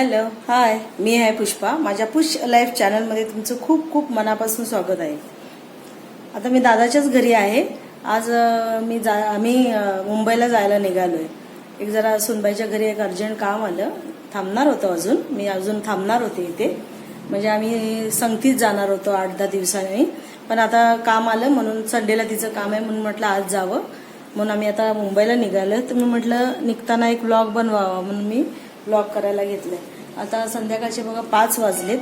Hello hi मी आहे पुष्पा. माझ्या push life चॅनलमध्ये तुमचं खूप खूप मनापासून स्वागत आहे. आता मी दादाच्याच घरी आहे. आज मी जा आम्ही मुंबईला जायला निघालोय. एक जरा सुनबाईच्या घरी एक अर्जंट काम आलं. थांबणार होतो अजून. मी अजून थांबणार होते इथे. म्हणजे आम्ही संगतीच जाणार होतो आठ दहा दिवसांनी. पण आता काम आलं म्हणून संडेला तिचं काम आहे म्हणून म्हटलं आज जावं. म्हणून आम्ही आता मुंबईला निघालो तर मी म्हटलं निघताना एक ब्लॉग बनवावा म्हणून मी ब्लॉग करायला घेतलंय. आता संध्याकाळचे बघा पाच वाजलेत.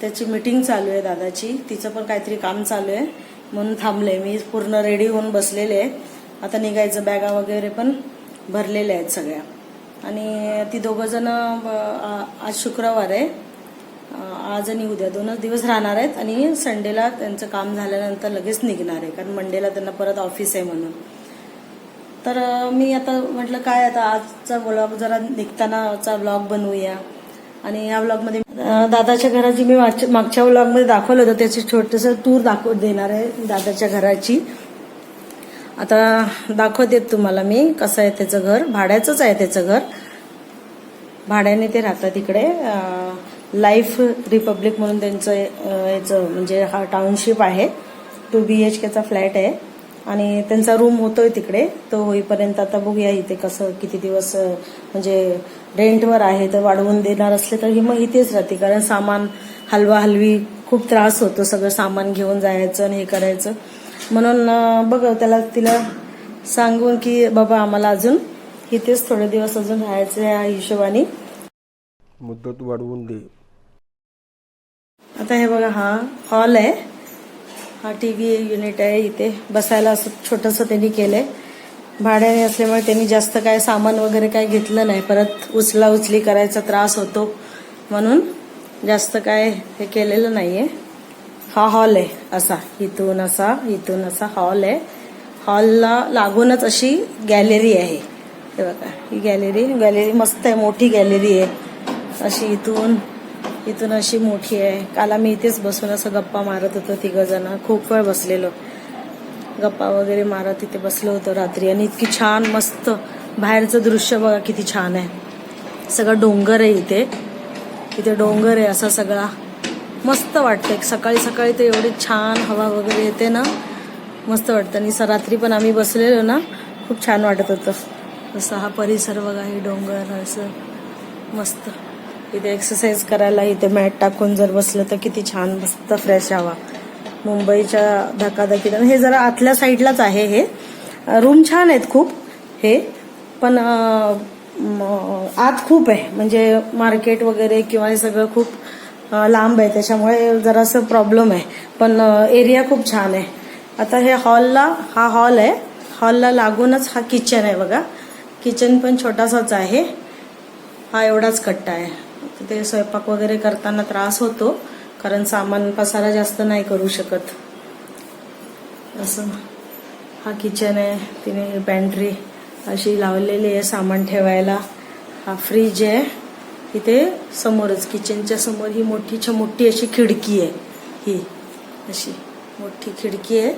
त्याची मीटिंग चालू आहे दादाची. तिचं पण काहीतरी काम चालू आहे. म्हणून थांबले. मी पूर्ण रेडी होऊन बसलेले आहे. आता निघायचं. बॅगा वगैरे पण भरलेल्या आहेत सगळ्या. आणि ती दोघं जण आज शुक्रवार आहे. आज आणि उद्या दोनच दिवस राहणार आहेत. आणि संडेला त्यांचं काम झाल्यानंतर लगेच निघणार आहे. कारण मंडेला त्यांना परत ऑफिस आहे म्हणून. तर मी आता म्हटलं काय आता आजचा ब्लॉग जरा निघतानाचा ब्लॉग बनवूया. आणि या ब्लॉगमध्ये दादाच्या घराची मी मागच्या- मागच्या ब्लॉगमध्ये दाखवलं होतं त्याची छोटंसं टूर दाखव देणार आहे दादाच्या घराची. आता दाखवते तुम्हाला मी कसं आहे त्याचं घर. भाड्याचंच आहे त्याचं घर. भाड्याने ते राहतात तिकडे लाईफ रिपब्लिक म्हणून त्यांचं याचं म्हणजे हा टाउनशिप आहे. टू बी एच केचा फ्लॅट आहे. आणि त्यांचा रूम होतोय तिकडे. तो होईपर्यंत आता बघूया इथे कसं किती दिवस म्हणजे रेंटवर आहे तर वाढवून देणार असले तर ही मग इथेच राहते. कारण सामान हलवा हलवी खूप त्रास होतो सगळं सामान घेऊन जायचं आणि हे करायचं. म्हणून बघ त्याला तिला सांगून की बाबा आम्हाला अजून इथेच थोडे दिवस अजून राहायचं या हिशोबाने. मुदत वाढवून दे. आता हे बघा हा हॉल आहे. हा टी व्ही युनिट आहे इथे बसायला असं छोटंसं त्यांनी केलंय. भाड्याने असल्यामुळे त्यांनी जास्त काय सामान वगैरे काय घेतलं नाही. परत उचला उचली करायचा त्रास होतो म्हणून जास्त काय हे केलेलं नाहीये. हा हॉल आहे असा इथून असा इथून असा हॉल आहे. हॉलला लागूनच अशी गॅलरी आहे. हे बघा ही गॅलरी गॅलरी मस्त आहे मोठी गॅलरी आहे. अशी इथून इथून अशी मोठी आहे. काल आम्ही इथेच बसून असं गप्पा मारत होतो तिघ जण खूप वेळ बसलेलो. गप्पा वगैरे मारत इथे बसलो होतो रात्री. आणि इतकी छान मस्त बाहेरचं दृश्य बघा किती छान आहे. सगळं डोंगर आहे इथे. इथे डोंगर आहे असा सगळा. मस्त वाटतं सकाळी सकाळी तर एवढी छान हवा वगैरे येते ना. मस्त वाटतं. आणि स- रात्री पण आम्ही बसलेलो ना. खूप छान वाटत होतं. असं हा परिसर बघा हे डोंगर असं मस्त. इथे एक्सरसाइज करायला इथे मॅट टाकून जर बसलं तर किती छान मस्त फ्रेश हवा. मुंबईच्या धकाधकीत. आणि हे जरा आतल्या साईडलाच आहे हे. रूम छान आहेत खूप हे. पण आत खूप आहे. म्हणजे मार्केट वगैरे किंवा हे सगळं खूप लांब आहे. त्याच्यामुळे जरासं प्रॉब्लेम आहे. पण एरिया खूप छान आहे. आता हे हॉलला हा हॉल आहे. हॉलला लागूनच हा किचन आहे बघा. किचन पण छोटासाच आहे. हा एवढाच कट्टा आहे. तिथे स्वयंपाक वगैरे करताना त्रास होतो कारण सामान पसारा जास्त नाही करू शकत. असं. हा किचन आहे तिने पॅन्ट्री अशी लावलेली आहे सामान ठेवायला. हा फ्रीज आहे. इथे समोरच किचनच्या समोर ही मोठी मोठी अशी खिडकी आहे. ही अशी मोठी खिडकी आहे.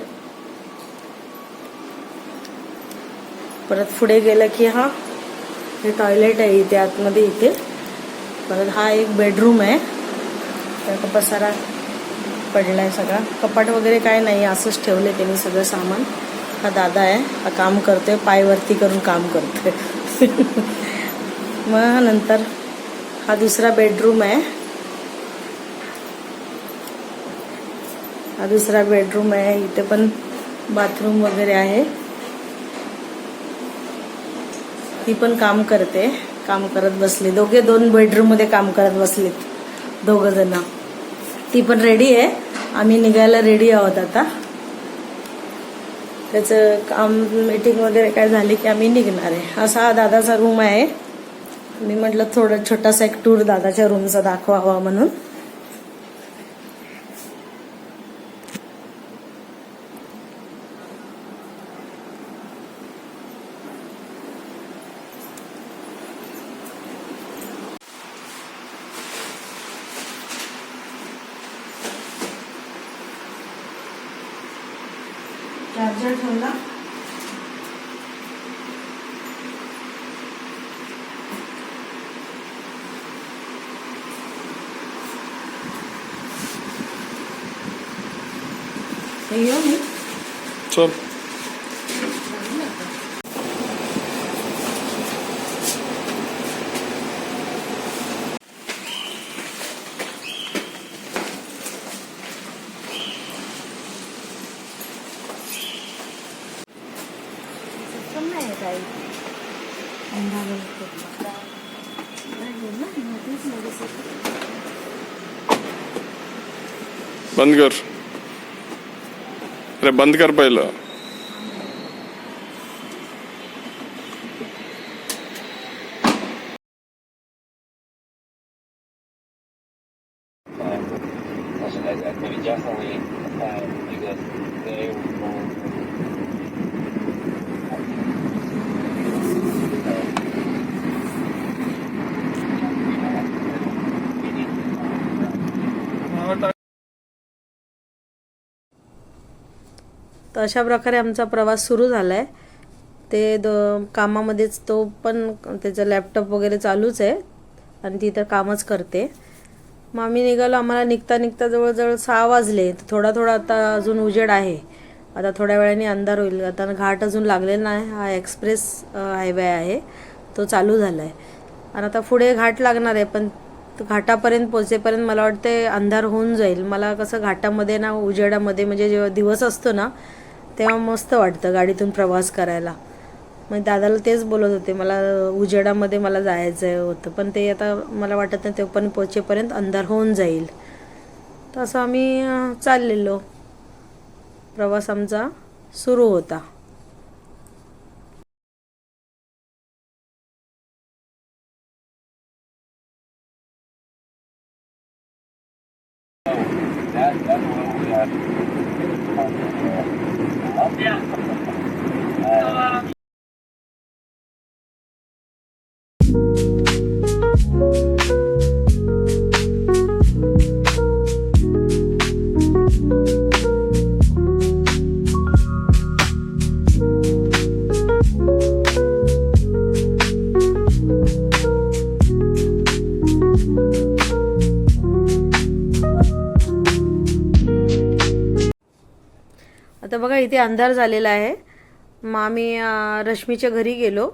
परत पुढे गेलं की हा हे टॉयलेट आहे इथे आतमध्ये इथे. परत हा एक बेडरूम आहे. त्याचा पसारा आहे सगळा. कपाट वगैरे काय नाही असंच ठेवले त्यांनी सगळं सामान. हा दादा आहे हा काम करतोय पायवरती करून काम करतोय. मग नंतर हा दुसरा बेडरूम आहे. हा दुसरा बेडरूम आहे इथे पण बाथरूम वगैरे आहे. ती पण काम करते. काम करत बसली. दोघे दोन बेडरूममध्ये काम करत बसलेत दोघ जण. ती पण रेडी आहे. आम्ही निघायला रेडी आहोत आता. त्याचं काम मीटिंग वगैरे काय झाली की आम्ही निघणार आहे. असा हा दादाचा रूम आहे. मी म्हटलं थोडं छोटासा एक टूर दादाच्या रूमचा दाखवावा म्हणून. Yapacak ondan. Yiyor muyum? Tamam. बंद कर. अरे बंद कर पहिलं. specialize at तर अशा प्रकारे आमचा प्रवास सुरू झाला आहे ते द कामामध्येच तो पण त्याचं लॅपटॉप वगैरे चालूच आहे. आणि ती तर कामच करते. मग आम्ही निघालो आम्हाला निघता निघता जवळजवळ सहा वाजले. तर थोडा थोडा आता अजून उजेड आहे. आता थोड्या वेळाने अंधार होईल. आता घाट अजून लागलेला नाही. हा एक्सप्रेस हायवे आहे. तो चालू झाला आहे आणि आता पुढे घाट लागणार आहे पण घाटापर्यंत पोचेपर्यंत मला वाटते अंधार होऊन जाईल. मला कसं घाटामध्ये ना उजेडामध्ये म्हणजे जेव्हा दिवस असतो ना तेव्हा मस्त वाटतं गाडीतून प्रवास करायला. मग दादाला तेच बोलत होते मला उजेडामध्ये मला जायचं होतं पण ते आता मला वाटत नाही ते पण पोचेपर्यंत अंधार होऊन जाईल. तर असं आम्ही चाललेलो. प्रवास आमचा सुरू होता. that ああ。बघा इथे अंधार झालेला आहे. मग आम्ही रश्मीच्या घरी गेलो.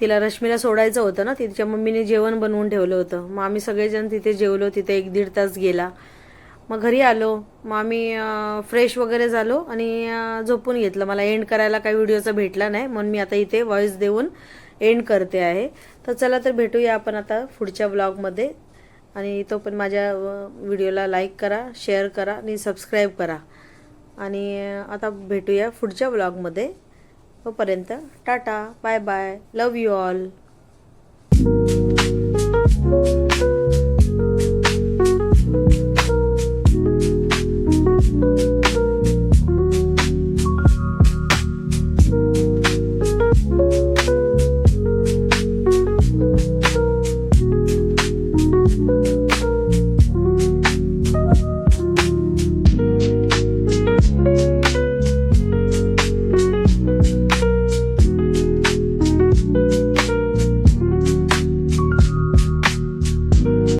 तिला रश्मीला सोडायचं होतं ना तिच्या मम्मीने जेवण बनवून ठेवलं होतं. मग आम्ही सगळेजण तिथे जेवलो तिथे एक दीड तास गेला. मग घरी आलो. मग आम्ही फ्रेश वगैरे झालो आणि झोपून घेतलं. मला एंड करायला काही व्हिडिओचा भेटला नाही म्हणून मी आता इथे व्हॉइस देऊन एंड करते आहे. तर चला तर भेटूया आपण आता पुढच्या ब्लॉगमध्ये आणि तो पण माझ्या व्हिडिओला लाईक करा शेअर करा आणि सबस्क्राईब करा. आणि आता भेटूया पुढच्या ब्लॉगमध्ये तोपर्यंत tata bye bye love you all